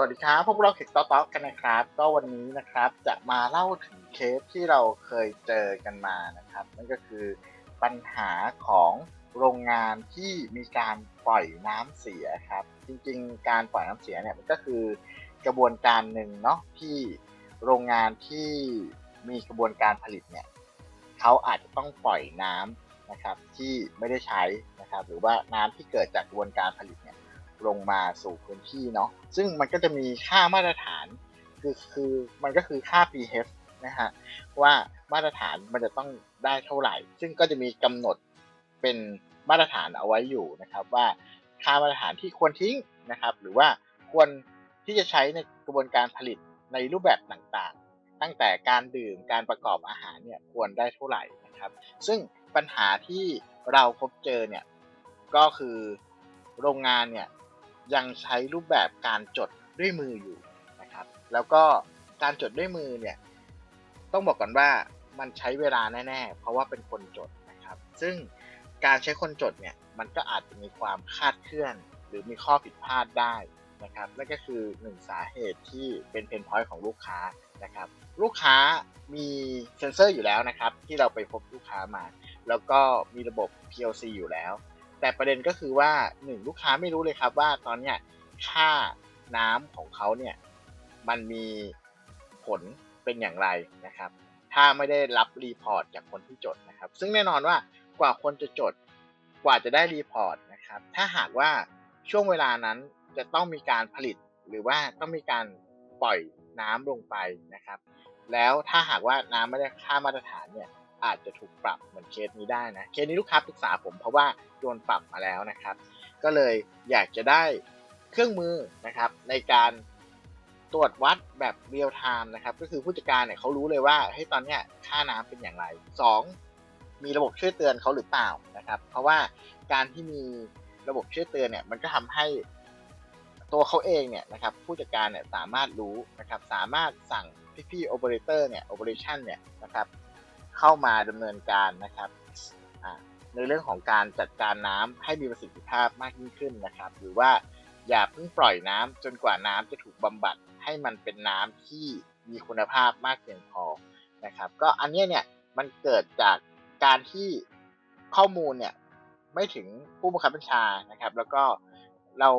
สวัสดีครับ พวกเราเข็กต๊อกกันนะครับ ก็วันนี้นะครับจะมาเล่าถึงเคสที่เราเคยเจอกันมานะครับ นั่นก็คือปัญหาของโรงงานที่มีการปล่อยน้ำเสียครับ จริงๆ การปล่อยน้ำเสียเนี่ยมันก็คือกระบวนการหนึ่งเนาะที่โรงงานที่มีกระบวนการผลิตเนี่ยเขาอาจจะต้องปล่อยน้ำนะครับที่ไม่ได้ใช้นะครับ หรือว่าน้ำที่เกิดจากกระบวนการผลิตเนี่ย ลงมาสู่พื้นที่เนาะซึ่งมันก็จะมีค่ามาตรฐานคือคือมันก็คือค่า pH นะฮะว่ามาตรฐานมันจะต้องได้เท่าไหร่ ซึ่งก็จะมีกำหนดเป็นมาตรฐานเอาไว้อยู่นะครับ ว่าค่ามาตรฐานที่ควรทิ้งนะครับ หรือว่าควรที่จะใช้ในกระบวนการผลิตในรูปแบบต่างๆ ตั้งแต่การดื่มการประกอบอาหารเนี่ยควรได้เท่าไหร่นะครับ ซึ่งปัญหาที่เราพบเจอเนี่ยก็คือโรงงานเนี่ย ยังใช้รูปแบบการจดด้วยมืออยู่นะครับ แล้วก็การจดด้วยมือเนี่ยต้องบอกก่อนว่ามันใช้เวลาแน่ๆ เพราะว่าเป็นคนจดนะครับ ซึ่งการใช้คนจดเนี่ยมันก็อาจจะมีความคลาดเคลื่อน หรือมีข้อผิดพลาดได้นะครับนั่นก็คือหนึ่งสาเหตุที่เป็นเพนพอยต์ของลูกค้านะครับ ลูกค้ามีเซ็นเซอร์อยู่แล้วนะครับ ที่เราไปพบลูกค้ามา แล้วก็มีระบบ PLC อยู่แล้ว แต่ประเด็นก็คือว่าหนึ่งลูกค้าไม่รู้เลยครับว่าตอนเนี้ยค่าน้ำของเขาเนี่ยมันมีผลเป็นอย่างไรนะครับ ถ้าไม่ได้รับรีพอร์ตจากคนที่จดนะครับ ซึ่งแน่นอนว่ากว่าคนจะจดกว่าจะได้รีพอร์ตนะครับ ถ้าหากว่าช่วงเวลานั้นจะต้องมีการผลิตหรือว่าต้องมีการปล่อยน้ำลงไปนะครับ แล้วถ้าหากว่าน้ำไม่ได้ค่ามาตรฐานเนี่ย อาจจะถูกปรับเหมือนเคสนี้ได้นะ เคสนี้ลูกค้าปรึกษาผมเพราะว่าโดนปรับมาแล้วนะครับ ก็เลยอยากจะได้เครื่องมือนะครับในการตรวจวัดแบบเรียลไทม์นะครับ ก็คือผู้จัดการเนี่ยเขารู้เลยว่าเฮ้ยตอนเนี้ยค่าน้ำเป็นอย่างไร 2. มีระบบช่วยเตือนเขาหรือเปล่านะครับ เพราะว่าการที่มีระบบช่วยเตือนเนี่ยมันก็ทำให้ตัวเขาเองเนี่ยนะครับผู้จัดการเนี่ยสามารถรู้นะครับสามารถสั่งพี่ๆโอเปอเรเตอร์เนี่ยโอเปอเรชันเนี่ยนะครับ เข้ามาดำเนินการนะครับในเรื่องของการจัดการน้ำให้มีประสิทธิภาพมากยิ่งขึ้นนะครับ หรือว่าอย่าเพิ่งปล่อยน้ำจนกว่าน้ำจะถูกบำบัดให้มันเป็นน้ำที่มีคุณภาพมากเพียงพอนะครับ ก็อันนี้เนี่ยมันเกิดจากการที่ข้อมูลเนี่ยไม่ถึงผู้บังคับบัญชานะครับ แล้วก็เรา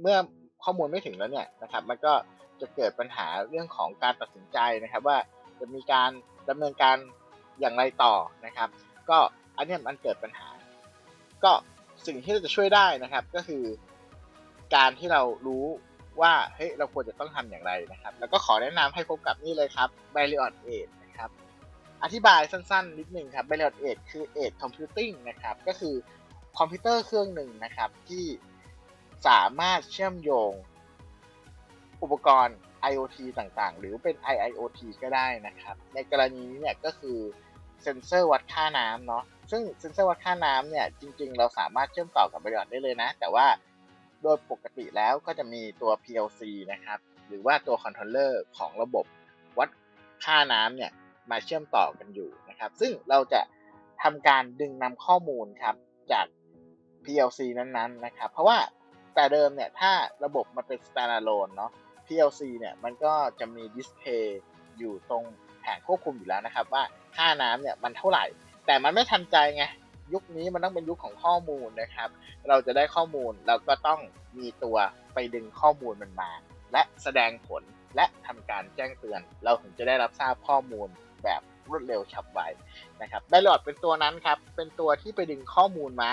เมื่อข้อมูลไม่ถึงแล้วเนี่ยนะครับ มันก็จะเกิดปัญหาเรื่องของการตัดสินใจนะครับว่า จะมีการดำเนินการอย่างไรต่อนะครับ ก็อันนี้มันเกิดปัญหา ก็สิ่งที่เราจะช่วยได้นะครับ ก็คือ การที่เรารู้ว่าเฮ้ยเราควรจะต้องทำอย่างไรนะครับ แล้วก็ขอแนะนำให้พบกับนี่เลยครับ b a r i o t 8นะครับ อธิบายสั้นๆ นิดนึงครับ b a r i o t 8คือ8 Computing นะครับ ก็คือคอมพิวเตอร์เครื่องหนึ่งนะครับที่สามารถเชื่อมโยงอุปกรณ์ IoT ต่างๆ หรือเป็น IIoT ก็ได้นะครับ ในกรณีนี้เนี่ยก็คือเซ็นเซอร์วัดค่าน้ำเนาะซึ่งเซ็นเซอร์วัดค่าน้ำเนี่ยจริงๆ เราสามารถเชื่อมต่อกับบริษัทได้เลยนะ แต่ว่าโดยปกติแล้วก็จะมีตัว PLC นะครับหรือว่าตัวคอนโทรลเลอร์ของระบบวัดค่าน้ำเนี่ยมาเชื่อมต่อกันอยู่นะครับ ซึ่งเราจะทำการดึงนำข้อมูลครับจาก PLC นั้นๆนะครับ เพราะว่าแต่เดิมเนี่ยถ้าระบบมันเป็น standalone เนาะ PLC เนี่ยมันก็จะมีดิสเพย์อยู่ตรงแผงควบคุมอยู่แล้วนะครับว่าค่าน้ำเนี่ยมันเท่าไหร่ แต่มันไม่ทันใจไงยุคนี้มันต้องเป็นยุคของข้อมูลนะครับ เราจะได้ข้อมูลเราก็ต้องมีตัวไปดึงข้อมูลมันมา และแสดงผลและทำการแจ้งเตือน เราถึงจะได้รับทราบข้อมูลแบบรวดเร็วฉับไวนะครับไดลอดเป็นตัวนั้นครับ เป็นตัวที่ไปดึงข้อมูลมา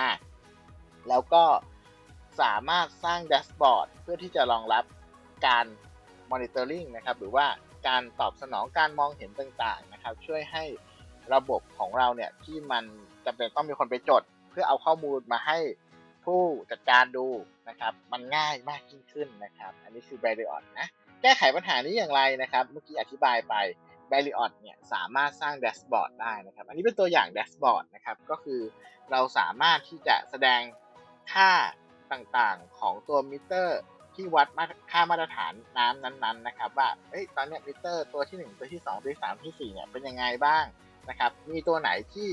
แล้วก็สามารถสร้างแดชบอร์ดเพื่อที่จะรองรับ การมอนิเตอร์ลิงนะครับหรือว่าการตอบสนองการมองเห็นต่างๆนะครับช่วยให้ระบบของเราเนี่ยที่มันจำเป็นต้องมีคนไปจด เพื่อเอาข้อมูลมาให้ผู้จัดการดูนะครับมันง่ายมากยิ่งขึ้นนะครับ อันนี้คือ b a r i o t นะแก้ไขปัญหานี้อย่างไรนะครับเมื่อกี้อธิบายไป b a r i o t เนี่ยสามารถสร้างแดชบอร์ดได้นะครับอันนี้เป็นตัวอย่างแดชบอร์ดนะครับก็คือเราสามารถที่จะแสดงค่าต่างๆของตัวมิเตอร์ ที่วัดค่ามาตรฐานน้ำนั้นๆนะครับ ว่าเอ้ยตอนนี้มิเตอร์ตัวที่ 1 ตัวที่ 2 ตัวที่ 3 ที่4เนี่ยเป็นยังไงบ้างนะครับ มีตัวไหนที่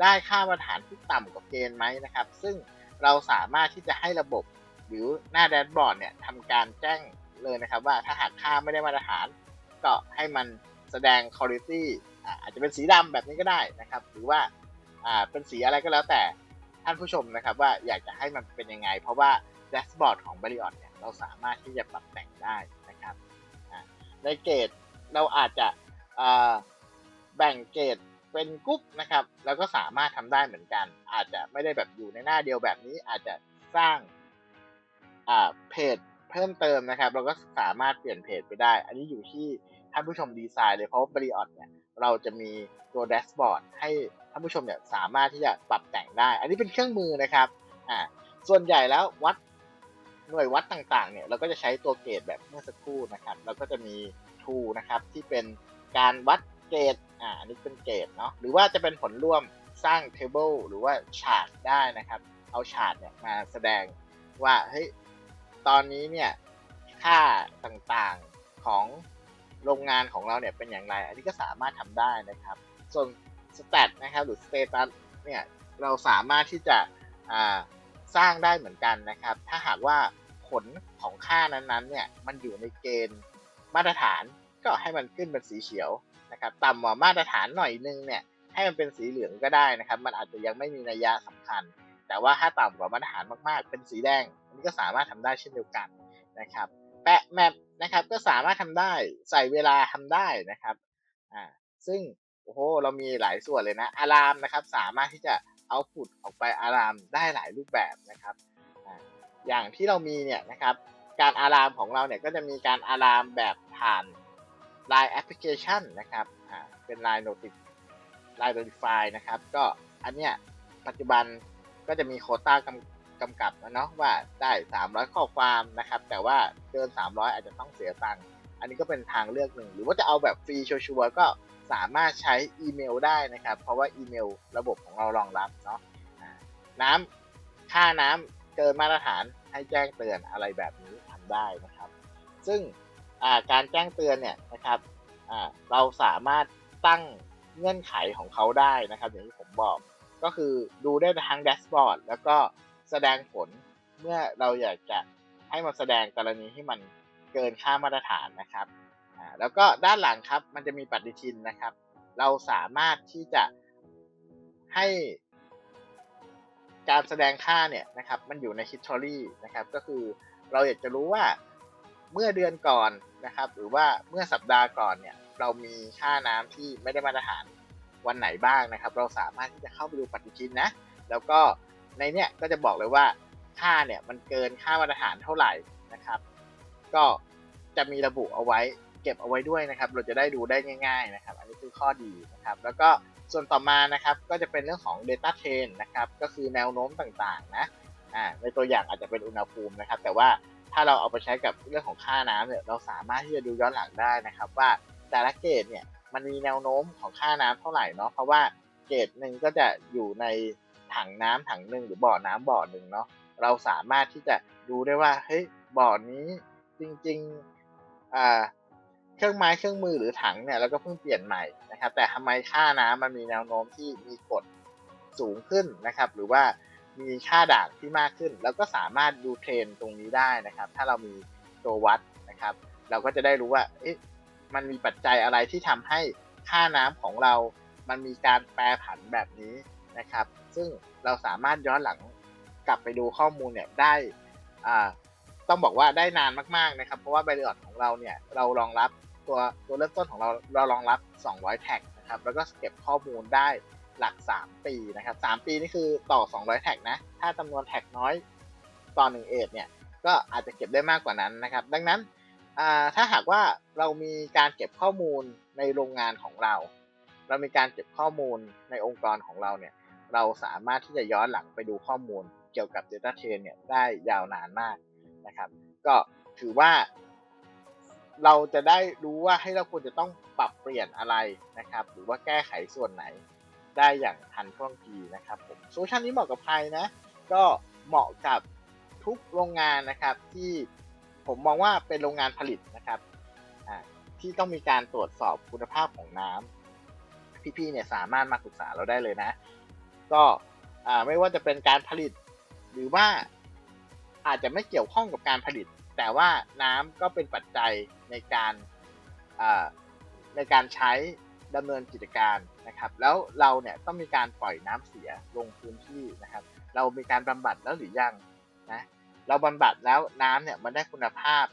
ได้ค่ามาตรฐานที่ต่ำกว่าเกณฑ์ไหมนะครับ ซึ่งเราสามารถที่จะให้ระบบหรือหน้าแดชบอร์ดเนี่ยทำการแจ้งเลยนะครับ ว่าถ้าหากค่าไม่ได้มาตรฐาน ก็ให้มันแสดง quality อ่าจจะเป็นสีดำแบบนี้ก็ได้นะครับ หรือว่าอ่าเป็นสีอะไรก็แล้วแต่ท่านผู้ชมนะครับ ว่าอยากจะให้มันเป็นยังไง เพราะว่าแดชบอร์ดของ b ริอ o เนี่ย เราสามารถที่จะปรับแต่งได้นะครับในเกรดเราอาจจะแบ่งเกรดเป็นกรุ๊ปนะครับแล้วก็สามารถทำได้เหมือนกัน อาจจะไม่ได้แบบอยู่ในหน้าเดียวแบบนี้อาจจะสร้างเพจเพิ่มเติมนะครับ เราก็สามารถเปลี่ยนเพจไปได้ อันนี้อยู่ที่ท่านผู้ชมดีไซน์เลยเพราะว่าบริออเนี่ยเราจะมีตัวแดชบอร์ดให้ท่านผู้ชมเนี่ยสามารถที่จะปรับแต่งได้ อันนี้เป็นเครื่องมือนะครับอ่าส่วนใหญ่แล้ววัด หน่วยวัดต่างๆ เนี่ยเราก็จะใช้ตัวเกรดแบบเมื่อสักครู่นะครับ เราก็จะมี tool นะครับที่เป็นการวัดเกรดอ่าอันนี้เป็นเกรดเนาะหรือว่าจะเป็นผลร่วมสร้าง table หรือว่าชาร์ตได้นะครับ เอาชาร์ตเนี่ยมาแสดงว่าเฮ้ยตอนนี้เนี่ยค่าต่างๆของโรงงานของเราเนี่ยเป็นอย่างไร อันนี้ก็สามารถทำได้นะครับ ส่วน stat นะครับหรือ status เนี่ยเราสามารถที่จะอ่า สร้างได้เหมือนกันนะครับ ถ้าหากว่าผลของค่านั้นๆเนี่ยมันอยู่ในเกณฑ์มาตรฐานก็ให้มันขึ้นเป็นสีเขียวนะครับต่ำกว่ามาตรฐานหน่อยนึงเนี่ยให้มันเป็นสีเหลืองก็ได้นะครับ มันอาจจะยังไม่มีนัยยะสำคัญ แต่ว่าถ้าต่ำกว่ามาตรฐานมากๆ เป็นสีแดงอันนี้ก็สามารถทำได้เช่นเดียวกันนะครับ แปะแมปนะครับก็สามารถทำได้ใส่เวลาทำได้นะครับอ่าซึ่งโอ้โหเรามีหลายส่วนเลยนะอะลามนะครับ สามารถที่จะ เอาพุตออกไปอะลามได้หลายรูปแบบนะครับ อย่างที่เรามีเนี่ยนะครับการอะลามของเราเนี่ยก็จะมีการอะลามแบบผ่าน Line Application นะครับเป็น Line Notif Line Notify นะครับก็อันเนี้ยปัจจุบันก็จะมีโคต้ากำกำกับนะเนาะว่าได้ 300 ข้อความนะครับ แต่ว่าเกิน 300 อาจจะต้องเสียตังค์อันนี้ก็เป็นทางเลือกหนึ่ง หรือว่าจะเอาแบบฟรีชัวร์ก็ สามารถใช้อีเมลได้นะครับ เพราะว่าอีเมลระบบของเรารองรับเนาะน้ำค่าน้ำเกินมาตรฐานให้แจ้งเตือนอะไรแบบนี้ทำได้นะครับ ซึ่งการแจ้งเตือนเนี่ยนะครับเราสามารถตั้งเงื่อนไขของเขาได้นะครับ อย่างที่ผมบอกก็คือดูได้ทางแดชบอร์ดแล้วก็แสดงผลเมื่อเราอยากจะให้มันแสดงกรณีที่มันเกินค่ามาตรฐานนะครับาแล้วก็ด้านหลังครับ มันจะมีปฏิทินนะครับ เราสามารถที่จะให้การแสดงค่าเนี่ยนะครับ มันอยู่ใน history นะครับ ก็คือเราอยากจะรู้ว่าเมื่อเดือนก่อนนะครับ หรือว่าเมื่อสัปดาห์ก่อนเนี่ย เรามีค่าน้ำที่ไม่ได้มาตรฐานวันไหนบ้างนะครับ เราสามารถที่จะเข้าไปดูปฏิทินนะ แล้วก็ในเนี้ยก็จะบอกเลยว่าค่าเนี่ยมันเกินค่ามาตรฐานเท่าไหร่นะครับ ก็จะมีระบุเอาไว้ เก็บเอาไว้ด้วยนะครับ เราจะได้ดูได้ง่ายๆนะครับ อันนี้คือข้อดีนะครับ แล้วก็ส่วนต่อมานะครับ ก็จะเป็นเรื่องของ Data Trend นะครับ ก็คือแนวโน้มต่างๆนะ อ่า ในตัวอย่างอาจจะเป็นอุณหภูมินะครับ แต่ว่าถ้าเราเอาไปใช้กับเรื่องของค่าน้ำเนี่ย เราสามารถที่จะดูย้อนหลังได้นะครับ ว่าแต่ละเกรดเนี่ยมันมีแนวโน้มของค่าน้ำเท่าไหร่เนาะ เพราะว่าเกรดหนึ่งก็จะอยู่ในถังน้ำถังหนึ่งหรือบ่อน้ำบ่อหนึ่งเนาะ เราสามารถที่จะดูได้ว่าเฮ้ยบ่อนี้จริงๆอ่า เครื่องไม้เครื่องมือหรือถังเนี่ยเราก็เพิ่งเปลี่ยนใหม่นะครับ แต่ทำไมค่าน้ำมันมีแนวโน้มที่มีกฎสูงขึ้นนะครับ หรือว่ามีค่าด่างที่มากขึ้น แล้วก็สามารถดูเทรนตรงนี้ได้นะครับ ถ้าเรามีตัววัดนะครับ เราก็จะได้รู้ว่าเอ๊ะมันมีปัจจัยอะไรที่ทำให้ค่าน้ำของเรา มันมีการแปรผันแบบนี้นะครับ ซึ่งเราสามารถย้อนหลังกลับไปดูข้อมูลเนี่ยได้อ่า ต้องบอกว่าได้นานมากๆนะครับ เพราะว่าไบเออดของเราเนี่ยเรารองรับตัวตัวเริ่มต้นของเราเรารองรับ 200 แท็กนะครับแล้วก็เก็บข้อมูลได้หลัก 3 ปีนะครับ 3 ปีนี่คือต่อ 200 แท็กนะ ถ้าจำนวนแท็กน้อยต่อ1เอทเนี่ยก็อาจจะเก็บได้มากกว่านั้นนะครับ ดังนั้นถ้าหากว่าเรามีการเก็บข้อมูลในโรงงานของเรา เรามีการเก็บข้อมูลในองค์กรของเราเนี่ยเราสามารถที่จะย้อนหลังไปดูข้อมูลเกี่ยวกับ Data Train เนี่ยได้ยาวนานมาก นะครับ ก็ถือว่า เราจะได้รู้ว่าให้เราควรจะต้องปรับเปลี่ยนอะไรนะครับ หรือว่าแก้ไขส่วนไหนได้อย่างทันท่วงทีนะครับผมโซลูชันนี้เหมาะกับใครนะ ก็เหมาะกับทุกโรงงานนะครับที่ผมมองว่าเป็นโรงงานผลิตนะครับที่ต้องมีการตรวจสอบคุณภาพของน้ำพี่ๆเนี่ยสามารถมาปรึกษาเราได้เลยนะ ก็ไม่ว่าจะเป็นการผลิตหรือว่า อาจจะไม่เกี่ยวข้องกับการผลิต แต่ว่าน้ำก็เป็นปัจจัยในการในการใช้ดำเนินกิจการนะครับ แล้วเราเนี่ยต้องมีการปล่อยน้ำเสียลงพื้นที่นะครับ เรามีการบำบัดแล้วหรือยังนะเราบำบัดแล้วน้ำเนี่ยมันได้คุณภาพ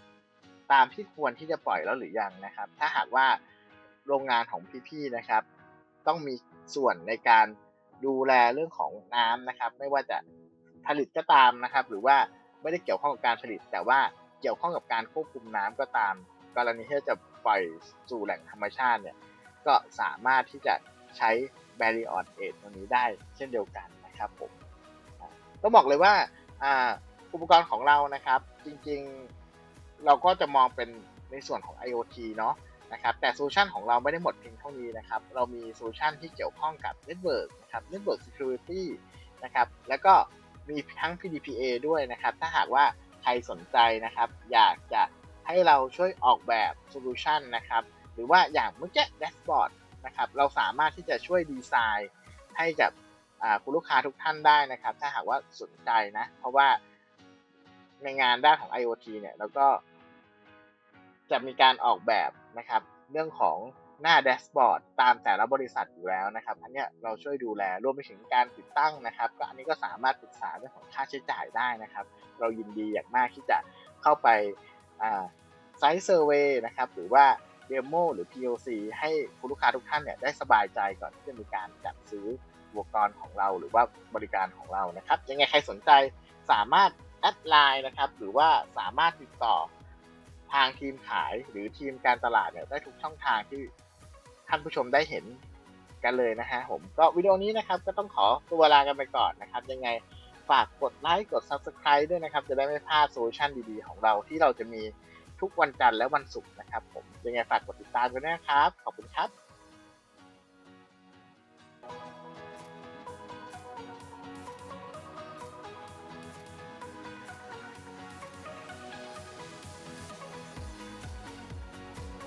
ตามที่ควรที่จะปล่อยแล้วหรือยังนะครับ ถ้าหากว่าโรงงานของพี่ๆนะครับ ต้องมีส่วนในการดูแลเรื่องของน้ำนะครับ ไม่ว่าจะผลิตก็ตามนะครับ หรือว่า ไม่ได้เกี่ยวข้องกับการผลิต แต่ว่าเกี่ยวข้องกับการควบคุมน้ำก็ตาม กรณีที่จะปล่อยสู่แหล่งธรรมชาติเนี่ยก็สามารถที่จะใช้ b a r r i o n aid ตรงนี้ได้เช่นเดียวกันนะครับผมต้องบอกเลยว่าอ่าอุปกรณ์ของเรานะครับ จริงๆเราก็จะมองเป็นในส่วนของ IoT เนาะนะครับแต่โซลูชันของเราไม่ได้หมดเพียงเท่านี้นะครับ เรามีโซลูชันที่เกี่ยวข้องกับ Network นะครับ Network Security นะครับแล้วก็ มีทั้ง PDPA ด้วยนะครับ ถ้าหากว่าใครสนใจนะครับ อยากจะให้เราช่วยออกแบบโซลูชันนะครับ หรือว่าอย่างเมื่อกี้แดชบอร์ดนะครับ เราสามารถที่จะช่วยดีไซน์ให้กับคุณลูกค้าทุกท่านได้นะครับ ถ้าหากว่าสนใจนะ เพราะว่าในงานด้านของ IoT เนี่ย แล้วก็จะมีการออกแบบนะครับ เรื่องของ หน้าแดชบอร์ดตามแต่ละบริษัทอยู่แล้วนะครับ อันเนี้ยเราช่วยดูแลรวมไปถึงการติดตั้งนะครับก็อันนี้ก็สามารถปรึกษาเรื่องของค่าใช้จ่ายได้นะครับ เรายินดีอย่างมากที่จะเข้าไปไซต์เซอร์เวย์นะครับหรือว่าเดโมหรือ POC ให้คุณลูกค้าทุกท่านเนี่ยได้สบายใจก่อนที่จะมีการจัดซื้ออุปกรณ์ของเราหรือว่าบริการของเรานะครับ ยังไงใครสนใจสามารถแอดไลน์นะครับหรือว่าสามารถติดต่อทางทีมขายหรือทีมการตลาดเนี่ยได้ทุกช่องทางที่ ท่านผู้ชมได้เห็นกันเลยนะฮะผมก็วิดีโอนี้นะครับก็ต้องขอตัวลากันไปก่อนนะครับ ยังไงฝากกดไลค์กด Subscribe ด้วยนะครับ จะได้ไม่พลาดโซลูชันดีๆ ของเราที่เราจะมีทุกวันจันทร์และวันศุกร์นะครับผมยังไงฝากกดติดตามกันนะครับ ขอบคุณครับ